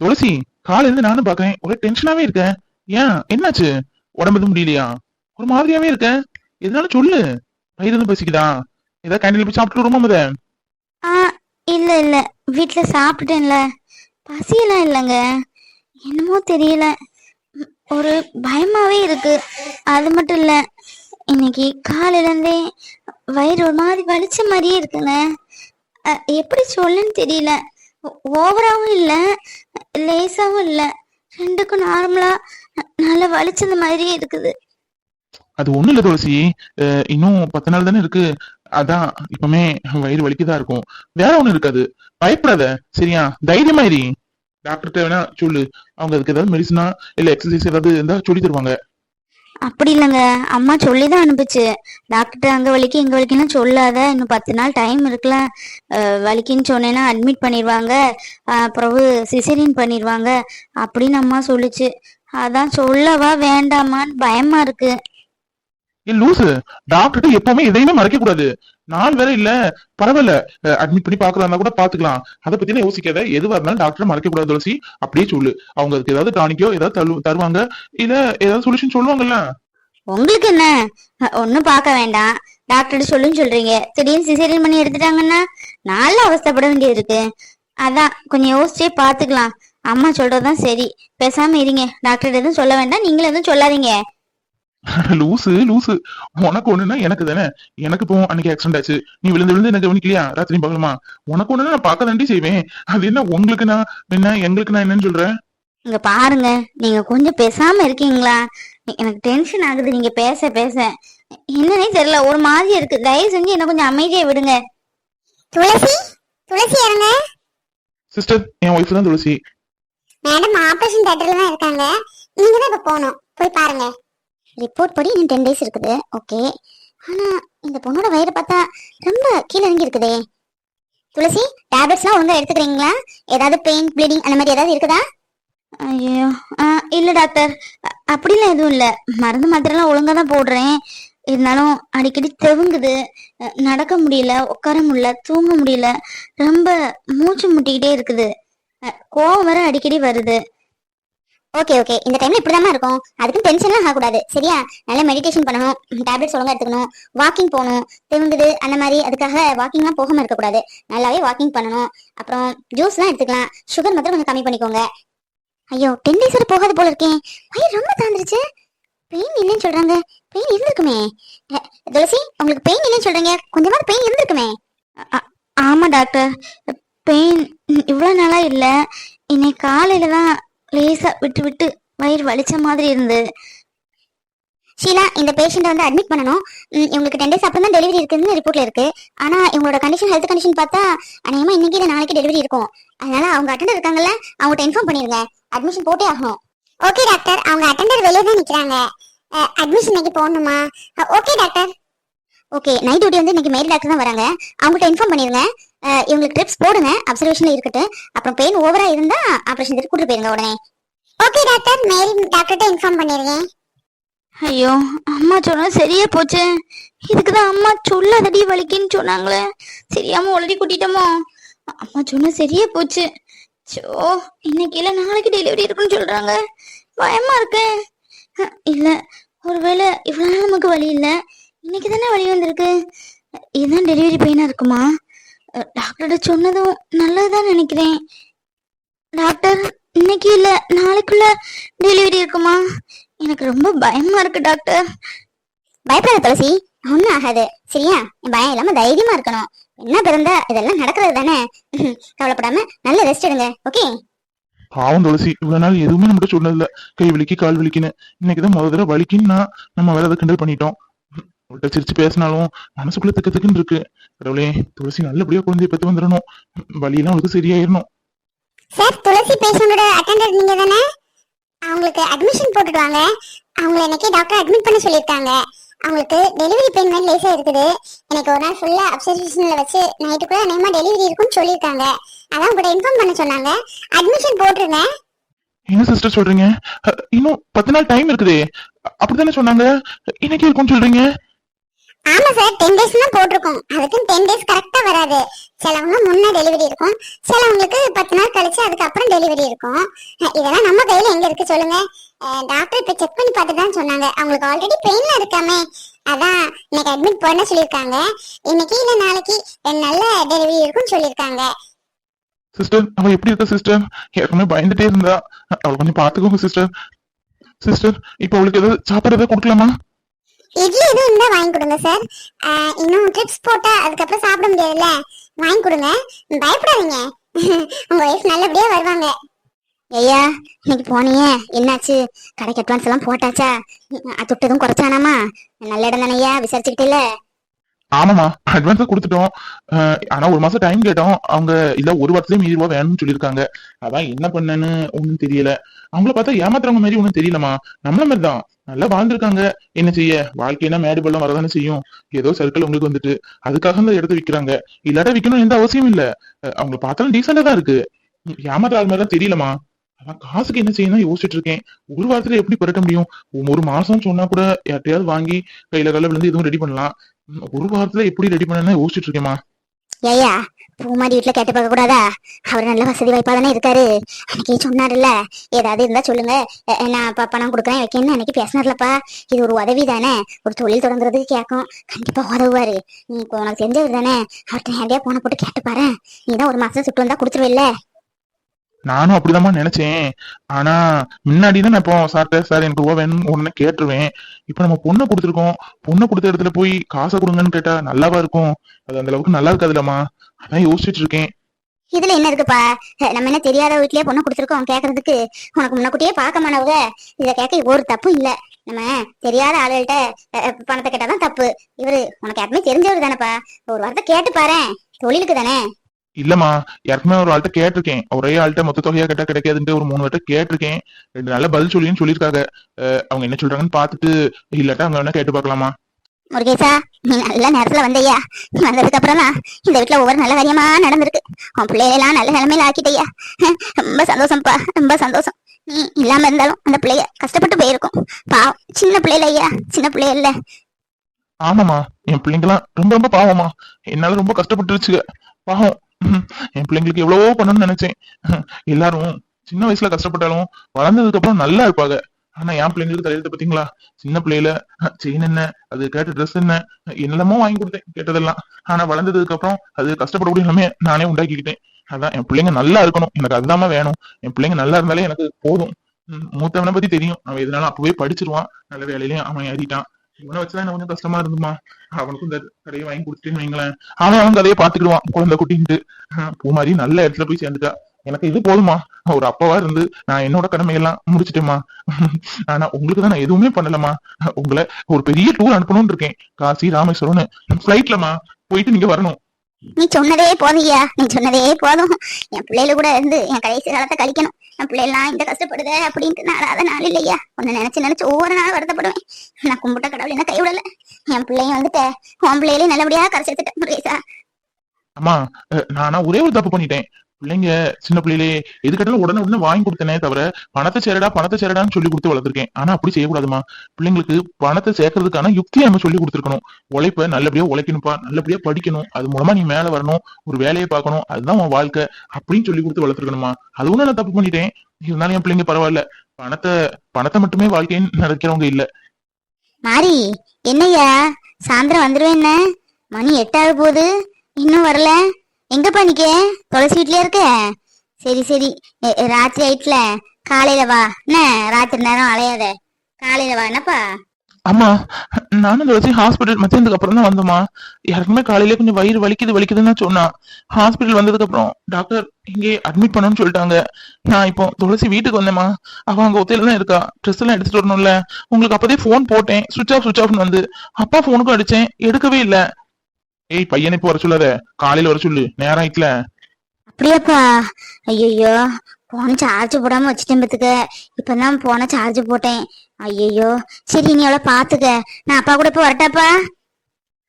துளசி காலையில இருந்து நானும் பாக்குறேன் ஒரே டென்ஷனாவே இருக்கேன் ஏன்? என்னாச்சு? உடம்பு எதுவும் முடியலையா? ஒரு மாதிரியாவே இருக்கேன் எதனால சொல்லு. வயிறு எதுவும் பசிக்குதா? ஏதாவது கேண்டீன்ல போய் சாப்பிட்டு வருமா முத? இல்ல இல்ல. வீட்டுல சாப்பிட்டேன்ல. பசியெல்லாம் இல்லைங்க. என்னமோ தெரியல. ஒரு பயமாவே இருக்கு. அது மட்டும் இல்ல. இன்னைக்கு காலையில இருந்தே வயிறு ஒரு மாதிரி வலிச்ச மாதிரியே இருக்குங்க. எப்படி சொல்லுன்னு தெரியல. ஓவராகவும் ஓவராவும் இல்ல லேசாவும் இல்ல. ரெண்டுக்கும் நார்மலா நல்லா வலிச்சது மாதிரியே இருக்குது. அது ஒண்ணும் இல்ல துளசி. அஹ் இன்னும் பத்து நாள் தானே இருக்கு. அதான் இப்பவுமே வயிறு வலிக்குதா இருக்கும். வேற ஒண்ணு இருக்காது. பயப்படாத. சரியா? தைரியமா இரு. டாக்டர்கிட்ட வேணா சொல்லு. அவங்க அதுக்கு ஏதாவது மெடிசனா இல்ல எக்ஸசைஸ் ஏதாவது இருந்தா சொல்லி தருவாங்க. அப்படி இல்லைங்க. அம்மா சொல்லி தான் அனுப்புச்சு. டாக்டர் அங்க வலிக்கு இங்க வலிக்குன்னு சொல்லாத. இன்னும் பத்து நாள் டைம் இருக்குல்ல. அஹ் வலிக்குன்னு சொன்னேன்னா அட்மிட் பண்ணிடுவாங்க அப்புறம் சிசரின் பண்ணிடுவாங்க அப்படின்னு அம்மா சொல்லுச்சு. அதான் சொல்லவா வேண்டாமான்னு பயமா இருக்கு. லூசு. டாக்டர் எப்பவுமே எதையுமே மறைக்க கூடாது நான் வேற இல்ல. பரவாயில்ல. அட்மிட் பண்ணி பாக்குறதா கூட பாத்துக்கலாம் அதை பத்தி யோசிக்காத. எதுவா இருந்தாலும் டாக்டர் மறைக்க கூடாது துளசி. அப்படியே சொல்லு. அவங்க அதுக்கு ஏதாவது டானிக்கோ ஏதாவது தரு- தருவாங்க. இல்ல ஏதாவது சொல்யூஷன் சொல்லுவாங்கல்ல. உங்களுக்கு என்ன? ஒன்னும் ஒண்ணும் பார்க்க வேண்டாம். டாக்டர் சொல்லுன்னு சொல்றீங்க. திடீர்னு சிசேரியன் பண்ணி எடுத்துட்டாங்கன்னா நல்ல அவஸ்தைப்பட வேண்டியது இருக்கு. அதான் கொஞ்சம் யோசிச்சே பாத்துக்கலாம் அம்மா சொல்றதுதான் சரி. பேசாம இருங்க. டாக்டர் எதுவும் சொல்ல வேண்டாம். நீங்களும் எதுவும் சொல்லாதீங்க. லூசு லூசு. உனக்கு ஒண்ணுன்னா எனக்கு தானே. எனக்கு இப்போ அன்னைக்கு ஆக்சிடென்ட் ஆச்சு. நீ விழுந்து விழுந்து எனக்கு கவனிக்கலையா? ராத்திரி பகலுமா? உனக்கு ஒண்ணுன்னா நான் பார்க்க தாண்டி செய்வேன். அது என்ன உங்களுக்கு நான் என்ன எங்களுக்கு நான் என்னன்னு சொல்றேன் இங்க பாருங்க. நீங்க கொஞ்சம் பேசாம இருக்கீங்களா? எனக்கு டென்ஷன் ஆகுது. நீங்க பேச பேச. என்னன்னே தெரியல. ஒரு மாதிரி இருக்கு. தயவு செஞ்சு என்ன கொஞ்சம் அமைதியா விடுங்க. துளசி? துளசி இறங்க சிஸ்டர் என் ஒய்ஃப் தான் துளசி. மேடம் ஆபரேஷன் தேட்டர்ல தான் இருக்காங்க. நீங்க தான் இப்ப போகணும். போய் பாருங்க. ரிப்போர்ட் படி இன்னும் டென் டேஸ் இருக்குது. ஓகே ஆனால் இந்த பொண்ணோட வயிறு பார்த்தா ரொம்ப கீழே இறங்கி இருக்குதே. துளசி டேப்லெட்ஸ்லாம் ஒழுங்காக எடுத்துக்கிறீங்களா? ஏதாவது பெயின் ப்ளீடிங் அந்த மாதிரி ஏதாவது இருக்குதா? ஐயோ. இல்லை டாக்டர் அப்படிலாம் எதுவும் இல்லை. மருந்து மாத்திரைலாம் ஒழுங்காக தான் போடுறேன். இருந்தாலும் அடிக்கடி தெவுங்குது. நடக்க முடியல உட்கார முடியல தூங்க முடியல. ரொம்ப மூச்சு முட்டிக்கிட்டே இருக்குது. கோவம் வர அடிக்கடி வருது. ஓகே ஓகே இந்த டைம்ல இப்படிதாம்மா இருக்கும். அதுக்கு டென்ஷன்லாம் ஆகக்கூடாது. சரியா? நல்லா மெடிடேஷன் பண்ணணும். டேப்லெட்ஸ் ஒழுங்கா எடுத்துக்கணும். வாக்கிங் போகணும். திரும்புது அந்த மாதிரி. அதுக்காக வாக்கிங்லாம் போகாம இருக்கக்கூடாது. நல்லாவே வாக்கிங் பண்ணணும். அப்புறம் ஜூஸ்லாம் எடுத்துக்கலாம். சுகர் மாத்திரம் கொஞ்சம் கம்மி பண்ணிக்கோங்க. ஐயோ டென் டேஸ் வரை போகாது போல இருக்கேன் வயிறு ரொம்ப தாந்துருச்சு பெயின் இல்லைன்னு சொல்றாங்க. பெயின் இருந்திருக்குமே. துளசி உங்களுக்கு பெயின் இல்லைன்னு சொல்றீங்க. கொஞ்சமாவது பெயின் இருந்திருக்குமே. ஆமா டாக்டர் பெயின் இவ்வளவு நாளா இல்ல. இன்னைக்கு காலையில தான் லேசா விட்டு விட்டு வயிறு வலிச்ச மாதிரி இருந்து. ஷீலா இந்த பேஷண்ட்டை வந்து அட்மிட் பண்ணணும். இவங்களுக்கு டென் டேஸ் அப்புறம் தான் டெலிவரி இருக்குதுன்னு ரிப்போர்ட்ல இருக்கு. ஆனா இவங்களோட கண்டிஷன் ஹெல்த் கண்டிஷன் பார்த்தா அநேகமா இன்னைக்கு இல்லை நாளைக்கு டெலிவரி இருக்கும். அதனால அவங்க அட்டண்டர் இருக்காங்கல்ல அவங்ககிட்ட இன்ஃபார்ம் பண்ணிருங்க. அட்மிஷன் போட்டே ஆகணும். ஓகே டாக்டர் அவங்க அட்டெண்டர் வெளியே தான் நிக்கிறாங்க. அட்மிஷன் இன்னைக்கு போடணுமா? Okay doctor okay night duty வந்து இன்னைக்கு மேல் டாக்டர் தான் வராங்க. அவங்ககிட்ட இன்ஃபார்ம் பண்ணிருங்க. இவங்களுக்கு ட்ரிப்ஸ் போடுங்க. அப்சர்வேஷன்ல இருக்கட்டும். அப்புறம் பெயின் ஓவரா இருந்தா ஆபரேஷன் திட்டு கூட்டு போயிருங்க உடனே. ஓகே டாக்டர் மேல் டாக்டர்கிட்ட இன்ஃபார்ம் பண்ணிருக்கேன் ஐயோ அம்மா சொன்னது சரியே போச்சு. இதுக்கு தான் அம்மா சொல்லாதடி வலிக்குன்னு சொன்னாங்களே. சரியாம உளறி கூட்டிட்டோமோ. அம்மா சொன்னது சரியே போச்சு. சோ இன்னைக்கு இல்ல நாளைக்கு டெலிவரி இருக்குன்னு சொல்றாங்க. பயமா இருக்கு. இல்ல ஒருவேளை இவ்வளவு நாள் நமக்கு வலி இல்ல. இன்னைக்கு தானே வலி வந்திருக்கு. இதுதான் டெலிவரி பெயினா இருக்குமா? டாக்டர்கிட்ட சொன்னதும் நல்லதுதான் நினைக்கிறேன். டாக்டர் இன்னைக்கு இல்ல நாளைக்குள்ள டெலிவரி இருக்குமா? எனக்கு ரொம்ப பயமா இருக்கு டாக்டர் பயப்படாத துளசி ஒன்றும் ஆகாது. சரியா? பயம் இல்லாம தைரியமா இருக்கணும். என்ன பிறந்தா இதெல்லாம் நடக்கிறது தானே? கவலைப்படாம நல்ல ரெஸ்ட் எடுங்க ஓகே பாவம் துளசி இவ்வளவு நாள் எதுவுமே நம்மகிட்ட சொன்னதில்ல. கை வலிக்கு கால் வலிக்குன்னு இன்னைக்குதான் முதல்ல வலிக்குன்னா நம்ம வேற அதை கிண்டல் பண்ணிட்டோம். அவள்கிட்ட சிரிச்சு பேசினாலும் மனசுக்குள்ள திக்கு திக்குன்னு இருக்கு. கடவுளே துளசி நல்லபடியா குழந்தைய பெத்து வந்துடணும். வலியெல்லாம் அவளுக்கு சரியாயிரணும். சார் துளசி பேஷண்டோட அட்டெண்டர் நீங்க தானே? அவங்களுக்கு அட்மிஷன் போட்டுட்டு வாங்க அவங்கள இன்னைக்கு டாக்டர் அட்மிட் பண்ண சொல்லியிருக்காங்க. அவங்களுக்கு டெலிவரி பெயின் மாதிரி லேசா இருக்குது. எனக்கு ஒரு நாள் ஃபுல்லா அப்சர்வேஷன்ல வச்சு நைட்டுக்குள்ள நேமா டெலிவரி இருக்குன்னு சொல்லியிருக்காங்க. அதான் உங்கள்கிட்ட இன்ஃபார்ம் பண்ண சொன்னாங்க. அட்மிஷன் போட்டுருங்க என்ன சிஸ்டர் சொல்றீங்க? இன்னும் பத்து நாள் டைம் இருக்குதே. அப்படித்தானே சொன்னாங்க? இன்னைக்கு இருக்கும்னு சொல்றீங்க? ஆமா சார் டென் டேஸ் தான் போட்டிருக்கோம். அதுக்கு டென் டேஸ் கரெக்டா வராது. சிலவங்க முன்ன டெலிவரி இருக்கும். சிலவங்களுக்கு பத்து நாள் கழிச்சு அதுக்கப்புறம் டெலிவரி இருக்கும். இதெல்லாம் நம்ம கையில எங்க இருக்கு சொல்லுங்க. டாக்டர் இப்ப செக் பண்ணி பார்த்து தான் சொன்னாங்க. அவங்களுக்கு ஆல்ரெடி பெயின்ல இருக்காமே. அதான் இன்னைக்கு அட்மிட் பண்ண சொல்லியிருக்காங்க. இன்னைக்கு இல்ல நாளைக்கு ரெண்டு நாள்ல டெலிவரி இருக்கும்னு சொல்லியிருக்காங்க. சிஸ்டர் அவ எப்படி இருக்கா சிஸ்டர் ஏற்கனவே பயந்துட்டே இருந்தா. அவளை கொஞ்சம் பாத்துக்கோங்க சிஸ்டர் சிஸ்டர் இப்ப அவளுக்கு ஏதாவது சாப்பாடு ஏதாவது கொடுக்கலாமா? இட்லி எதுவும் இருந்தா வாங்கி கொடுங்க சார் ஆஹ் இன்னும் ட்ரிப்ஸ் போட்டா அதுக்கப்புறம் சாப்பிட முடியாதுல்ல? வாங்கி கொடுங்க. பயப்படாதீங்க. உங்க ஒய்ஃப் நல்லபடியா வருவாங்க. ஐயா இன்னைக்கு போனியே. என்னாச்சு? கடைக்கு அட்வான்ஸ் எல்லாம் போட்டாச்சா? துட்டு எதுவும் குறைச்சானாமா? நல்ல இடம் தானேயா விசாரிச்சுக்கிட்டே ஆமாமா அட்வான்ஸா கொடுத்துட்டோம். ஆனா ஒரு மாசம் டைம் கேட்டோம். அவங்க இல்ல ஒரு வாரத்திலே மீதி ரூபா வேணும்னு சொல்லியிருக்காங்க. அதான் என்ன பண்ணேன்னு ஒன்னும் தெரியல. அவங்கள பார்த்தா ஏமாத்துறவங்க மாதிரி ஒன்னும் தெரியலமா நம்மள மாதிரி தான் நல்லா வாழ்ந்திருக்காங்க. என்ன செய்ய? வாழ்க்கைனா மேடு பள்ளம் வரதானே செய்யும். ஏதோ சர்க்கிள் உங்களுக்கு வந்துட்டு. அதுக்காக அந்த இடத்த விக்கிறாங்க. இல்லாட்டா விக்கணும் எந்த அவசியம் இல்ல. அவங்க அவங்கள பார்த்தாலும் டீசெண்டா தான் இருக்கு. ம், ஏமாத்துற ஆள் மாதிரி தெரியலமா அதான் காசுக்கு என்ன செய்யணும் யோசிச்சுட்டு இருக்கேன். ஒரு வாரத்துல எப்படி புரட்ட முடியும்? ஒரு மாசம் சொன்னா கூட யார்ட்டையாவது வாங்கி கையில கால விழுந்து எதுவும் ரெடி பண்ணலாம். ஒரு வாரத்துல எப்படி ரெடி பண்ணணும்னு யோசிச்சுட்டு இருக்கேமா பூமாரி வீட்டுல கேட்டு பார்க்க கூடாதா? அவர் நல்ல வசதி வாய்ப்பா தானே இருக்காரு. அன்னைக்கு சொன்னாருல்ல ஏதாவது இருந்தா சொல்லுங்க. நான் பணம் கொடுக்குறேன் வைக்கேன்னு அன்னைக்கு பேசினார்லப்பா. இது ஒரு உதவி தானே. ஒரு தொழில் தொடங்குறதுக்கு கேட்கும் கண்டிப்பா உதவுவாரு. நீ இப்போ உனக்கு தெரிஞ்சவர் தானே. அவர்கிட்ட ஹேண்டியா போன போட்டு கேட்டு பாரு நீ தான் ஒரு மாசம் சுட்டு வந்தா கொடுத்துருவில்ல. நானும் அப்படிதாம்மா நினைச்சேன். ஆனா முன்னாடி தான் நான் இப்போ சார்ட்ட சார் எனக்கு ரூபா வேணும்னு உடனே கேட்டுருவேன். இப்ப நம்ம பொண்ணை கொடுத்துருக்கோம். பொண்ணை கொடுத்த இடத்துல போய் காசை கொடுங்கன்னு கேட்டா நல்லாவா இருக்கும்? அது அந்த அளவுக்கு நல்லா இருக்காதுலம்மா அதான் யோசிச்சுட்டு இருக்கேன் இதுல என்ன இருக்குப்பா? நம்ம என்ன தெரியாத வீட்லயே பொண்ணு கொடுத்துருக்கோம் கேக்குறதுக்கு. உனக்கு முன்னக்கூட்டியே பார்க்க மாணவ இத கேட்க ஒரு தப்பு இல்ல. நம்ம தெரியாத ஆளுகிட்ட பணத்தை கேட்டாதான் தப்பு. இவரு உனக்கு யாருமே தெரிஞ்சவர் தானேப்பா. ஒரு வார்த்தை கேட்டு பாரேன். தொழிலுக்கு தானே. இல்லம்மா ஏற்கனவே ஒரு ஆள்கிட்ட கேட்டிருக்கேன். ஒரே ஆள்கிட்ட மொத்த தொகையா கேட்டா கிடைக்காதுன்ட்டு ஒரு மூணு வாட்ட கேட்டிருக்கேன். ரெண்டு நாள்ல பதில் சொல்லின்னு சொல்லியிருக்காங்க. அவங்க என்ன சொல்றாங்கன்னு பார்த்துட்டு இல்லாட்டா அவங்க வேணா கேட்டு பார்க்கலாமா? முருகேசா நீ நல்ல நேரத்துல வந்தையா வந்ததுக்கு அப்புறம் இந்த வீட்டுல ஒவ்வொரு நல்ல காரியமா நடந்திருக்கு. உன் பிள்ளையெல்லாம் நல்ல நிலைமையில ஆக்கிட்டய்யா. ரொம்ப சந்தோஷம்ப்பா ரொம்ப சந்தோஷம். நீ இல்லாம இருந்தாலும் அந்த பிள்ளைய கஷ்டப்பட்டு போயிருக்கும். பாவம் சின்ன பிள்ளைல ஐயா சின்ன பிள்ளைய இல்ல. ஆமாமா என் பிள்ளைங்கலாம் ரொம்ப ரொம்ப பாவமா என்னால ரொம்ப கஷ்டப்பட்டுருச்சுங்க பாவம் என் பிள்ளைங்களுக்கு எவ்வளவோ பண்ணணும்னு நினைச்சேன். எல்லாரும் சின்ன வயசுல கஷ்டப்பட்டாலும் வளர்ந்ததுக்கு அப்புறம் நல்லா இருப்பாங்க. ஆனா என் பிள்ளைங்களுக்கு தலையெழுத்து பாத்தீங்களா? சின்ன பிள்ளையில செயின் என்ன அது கேட்ட ட்ரெஸ் என்ன என்னெல்லாமோ வாங்கி கொடுத்தேன் கேட்டதெல்லாம். ஆனா வளர்ந்ததுக்கு அப்புறம் அது கஷ்டப்படக்கூடிய எல்லாமே நானே உண்டாக்கிக்கிட்டேன். அதான் என் பிள்ளைங்க நல்லா இருக்கணும். எனக்கு அதுதாம்மா வேணும். என் பிள்ளைங்க நல்லா இருந்தாலே எனக்கு போதும். ம், மூத்தவனை பத்தி தெரியும். அவன் எதுனாலும் அப்பவே படிச்சிருவான். நல்ல வேலையிலயும் அவன் ஏறிட்டான். இவனை வச்சுதான் எனக்கு கொஞ்சம் கஷ்டமா இருந்துமா? அவனுக்கும் இந்த கடையை வாங்கி கொடுத்துட்டேன்னு வைங்களேன். அவன் அவன் கதையை பாத்துக்கிடுவான் குழந்தை குட்டின்ட்டு. பூ மாதிரி நல்ல இடத்துல போய் சேர்ந்துட்டா. எனக்கு இது போதுமா? ஒரு அப்பாவா இருந்து நான் என்னோட கடமையெல்லாம் முடிச்சிட்டேமா ஆனா உங்களுக்கு தான் நான் எதுவுமே பண்ணலமா உங்களை ஒரு பெரிய டூர் அனுப்பணும்னு இருக்கேன். காசி ராமேஸ்வரம்னு. ஃபிளைட்லமா போயிட்டு நீங்க வரணும். நீ சொன்னதே போதும்யா நீ சொன்னதே போதும். என் பிள்ளைல கூட இருந்து என் கடைசி காலத்தை கழிக்கணும். பிள்ளைலாம் இந்த கஷ்டப்படுது அப்படின்ட்டு நாளாத நாள் இல்லையா. உன்னை நினைச்சு நினைச்சு ஒவ்வொரு நாள் வருத்தப்படுவேன். நான் கும்பிட்ட கடவுள் என்ன கைவிடல. என் பிள்ளையும் வந்துட்ட உன் பிள்ளைகளையும் நல்லபடியா கரைச்சு எடுத்துட்டேன் முருகேசா. அம்மா நானா ஒரே ஒரு தப்பு பண்ணிட்டேன். பிள்ளைங்க சின்ன பிள்ளையிலே எது கேட்டாலும் உடனே உடனே வாங்கி கொடுத்தனே தவிர பணத்தை சேரடா பணத்தை சேரடான்னு சொல்லி கொடுத்து வளர்த்துருக்கேன். ஆனா அப்படி செய்யக்கூடாதுமா? பிள்ளைங்களுக்கு பணத்தை சேர்க்கறதுக்கான யுக்தியை நம்ம சொல்லி கொடுத்துருக்கணும். உழைப்ப நல்லபடியா உழைக்கணும்ப்பா நல்லபடியா படிக்கணும். அது மூலமா நீ மேல வரணும் ஒரு வேலையை பார்க்கணும். அதுதான் உன் வாழ்க்கை. அப்படின்னு சொல்லி கொடுத்து வளர்த்துருக்கணுமா? அது ஒண்ணு நான் தப்பு பண்ணிட்டேன். இருந்தாலும் என் பிள்ளைங்க பரவாயில்ல. பணத்தை பணத்தை மட்டுமே வாழ்க்கைன்னு நடக்கிறவங்க இல்ல. மாறி என்னையா சாயந்தரம் வந்துருவேன் என்ன? மணி எட்டாவது போகுது. இன்னும் வரல? எங்கப்பா நிக்க துளசி வீட்லயே இருக்க? சரி சரி. ராத்திரி ஆயிட்டுல. காலையில வா. என்ன? ராத்திரி நேரம் அலையாத. காலையில வா. என்னப்பா? அம்மா நானும் துளசி ஹாஸ்பிட்டல் மத்தியானதுக்கு அப்புறம் தான் வந்தோமா யாருக்குமே காலையில கொஞ்சம் வயிறு வலிக்குது வலிக்குதுன்னு சொன்னா. ஹாஸ்பிட்டல் வந்ததுக்கு அப்புறம் டாக்டர் இங்கே அட்மிட் பண்ணணும்னு சொல்லிட்டாங்க. நான் இப்போ துளசி வீட்டுக்கு வந்தேம்மா. அவ அங்க ஒத்தையில தான் இருக்கா. ட்ரெஸ் எல்லாம் எடுத்துட்டு வரணும்ல. உங்களுக்கு அப்பதே ஃபோன் போட்டேன். சுவிச் ஆஃப் சுவிச் ஆஃப்னு வந்து. அப்பா ஃபோனுக்கும் அடிச்சேன். எடுக்கவே இல்லை. ஏய் பையனை இப்போ வர சொல்லாத. காலையில வர சொல்லு. நேரம் ஆயிட்டுல. அப்படியாப்பா? ஐயோ போன சார்ஜ் போடாம வச்சுட்டேன் பத்துக்க. இப்பதான் போன சார்ஜ் போட்டேன். ஐயோ சரி நீ எவ்வளவு பாத்துக்க. நான் அப்பா கூட இப்ப வரட்டாப்பா?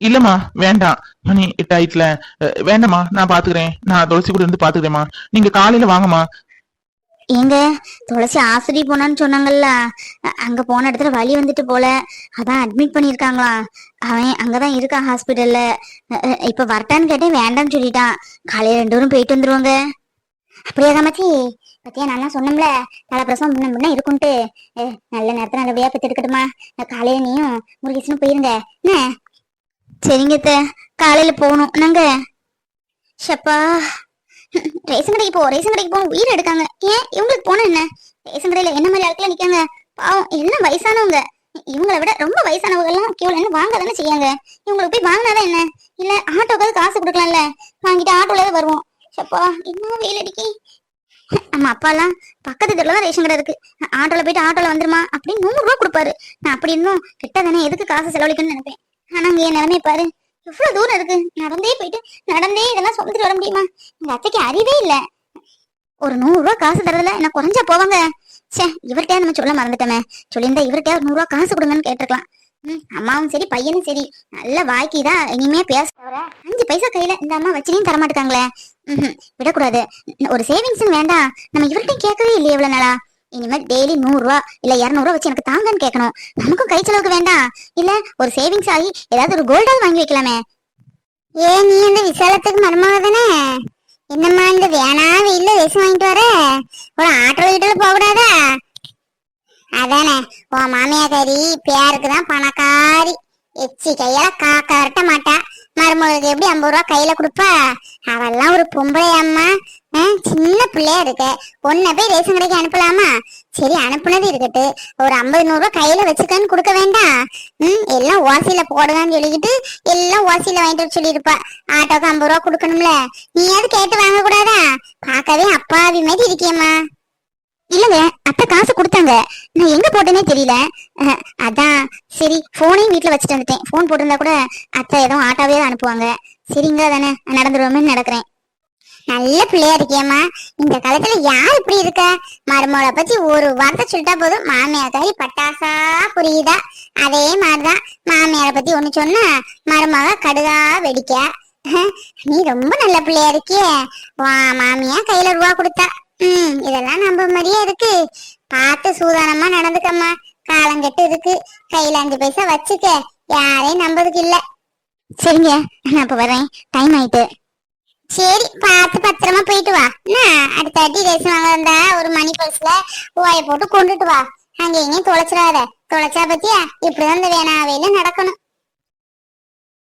இல்லம்மா வேண்டாம். மணி எட்டு ஆயிட்டுல. வேண்டாம்மா நான் பாத்துக்கிறேன். நான் துளசி கூட இருந்து பாத்துக்கிறேம்மா. நீங்க காலையில வாங்கம்மா. எங்க துளசி ஆசிரி போனான்னு சொன்னாங்கல்ல. அங்க போன இடத்துல வழி வந்துட்டு போல. அதான் அட்மிட் பண்ணிருக்காங்களாம் அவன் அங்கதான் இருக்கான் ஹாஸ்பிட்டல்ல இப்ப வரட்டான்னு கேட்டேன் வேண்டாம்னு சொல்லிட்டான். காலையில ரெண்டு பேரும் போயிட்டு வந்துருவாங்க. அப்படியே காமாச்சி பத்தியா நான் சொன்னோம்ல தலை பிரசவம் முன்ன முன்ன இருக்கும்ட்டு ஏ, நல்ல நேரத்துல நல்லபடியா பெத்து எடுக்கட்டுமா? காலையில நீயும் முருகேசனும் போயிருங்க. என்ன? சரிங்க காலையில போகணும். நாங்க ஷப்பா. ரேஷன் கடைக்கு போ ரேஷன் கடைக்கு போ உயிர் எடுக்காங்க. ஏன்? இவங்களுக்கு போன என்ன? ரேஷன் கடையில என்ன மாதிரி ஆட்கள் நிக்காங்க? பாவம் எல்லாம் வயசானவங்க. இவங்களை விட ரொம்ப வயசானவங்க எல்லாம் கியூல என்ன வாங்க தானே செய்யாங்க இவங்களுக்கு போய் வாங்கினாதான் என்ன? இல்ல ஆட்டோக்காவது காசு கொடுக்கலாம்ல? வாங்கிட்டு ஆட்டோல வருவோம். சப்பா என்ன வெயில் அடிக்கி? நம்ம அப்பா எல்லாம் பக்கத்து தெருல தான் ரேஷன் கடை இருக்கு. ஆட்டோல போயிட்டு ஆட்டோல வந்துருமா? அப்படின்னு நூறு ரூபா கொடுப்பாரு. நான் அப்படி இருந்தும் கிட்ட தானே? எதுக்கு காசு செலவழிக்கணும்னு நினைப்பேன். ஆனா அங்க என் நிலைமை பாரு. எவ்வளவு தூரம் இருக்கு? நடந்து போயிட்டு நடந்தே இதெல்லாம் சுமந்துட்டு வர முடியுமா? எங்க அத்தைக்கு அறிவே இல்ல. ஒரு நூறு ரூபா காசு தரதுல என்ன குறைஞ்சா போவாங்க? ச்சே இவர்கிட்ட நம்ம சொல்ல மறந்துட்டோமே. சொல்லியிருந்தா இவர்கிட்ட ஒரு நூறு ரூபா காசு கொடுங்கன்னு கேட்டிருக்கலாம். ம், அம்மாவும் சரி பையனும் சரி. நல்ல வாய்க்கிதான் இனிமே பேச தவிர அஞ்சு பைசா கையில இந்த அம்மா வச்சுலையும் தரமாட்டாங்களே ம் விடக்கூடாது. ஒரு சேவிங்ஸ் வேண்டாம் நம்ம இவர்கிட்ட கேட்கவே இல்லையே இவ்வளவு நாளா. இனிமேல் டெய்லி நூறு ரூபா இல்ல இரநூறுவா வச்சு எனக்கு தாங்கன்னு கேட்கணும். நமக்கும் கை செலவுக்கு வேண்டாம். இல்ல ஒரு சேவிங்ஸ் ஆகி ஏதாவது ஒரு கோல்டாவது வாங்கி வைக்கலாமே. ஏன் நீ அந்த விசாலத்துக்கு மருமக தானே? என்னம்மா இந்த வேணா வெயில்ல வேஷம் வாங்கிட்டு வர? ஒரு ஆட்டோ வீட்டுல போக கூடாதா அதானே உன் மாமியாக்காரி பேருக்கு தான் பணக்காரி. எச்சி கையால காக்க வரட்ட மாட்டா. மருமகளுக்கு எப்படி ஐம்பது ரூபா கையில கொடுப்பா? அவெல்லாம் ஒரு பொம்பளை அம்மா. சின்ன பிள்ளையா இருக்க. ஒன்ன போய் ரேஷன் கடைக்கு அனுப்பலாமா? சரி அனுப்புனது இருக்கட்டு. ஒரு ஐம்பது நூறுபா கையில வச்சுக்கன்னு கொடுக்க வேண்டாம். ம் எல்லாம் ஓசியில போடுங்கன்னு சொல்லிக்கிட்டு எல்லாம் ஓசியில வாங்கிட்டு வர சொல்லியிருப்பா. ஆட்டோக்கு ஐம்பது ரூபா கொடுக்கணும்ல. நீயாவது கேட்டு வாங்க கூடாதா பார்க்கவே அப்பாவி மாதிரி இருக்கியம்மா இல்லங்க அத்தை காசு கொடுத்தாங்க. நான் எங்க போட்டேனே தெரியல. அதான் சரி போனையும் வீட்டுல வச்சுட்டு வந்துட்டேன். போன் போட்டிருந்தா கூட அத்தை ஏதோ ஆட்டாவே தான் அனுப்புவாங்க. சரிங்களா தானே நடந்துருவோமே நடக்கிறேன். நல்ல பிள்ளையா இருக்கியம்மா. இந்த காலத்துல யார் இப்படி இருக்க? மருமகளை பத்தி ஒரு வார்த்தை சொல்லிட்டா போதும். மாமியாக்காரி பட்டாசா புரியுதா? அதே மாதிரிதான். மாமியாரை பத்தி ஒண்ணு சொன்னா மருமக கடுகா வெடிக்க. நீ ரொம்ப நல்ல பிள்ளையா இருக்கிய. வா மாமியா கையில ரூபா கொடுத்தா. ம் இதெல்லாம் நம்ப மாதிரியே இருக்கு. பார்த்து சூதானமா நடந்துக்கம்மா. காலங்கெட்டு இருக்கு. கையில அஞ்சு பைசா வச்சுக்க. யாரையும் நம்பதுக்கு இல்ல. சரிங்க நான் இப்ப வரேன் டைம் ஆயிட்டு. சரி பார்த்து பத்திரமா போயிட்டு வா. என்ன அடுத்த வாட்டி ரேஷன் வாங்க வந்தா ஒரு மணி பர்ஸ்ல ஓய போட்டு கொண்டுட்டு வா. அங்க எங்கேயும் தொலைச்சிடாத. தொலைச்சா பத்தியா? இப்படிதான் இந்த வேணாவையில நடக்கணும்.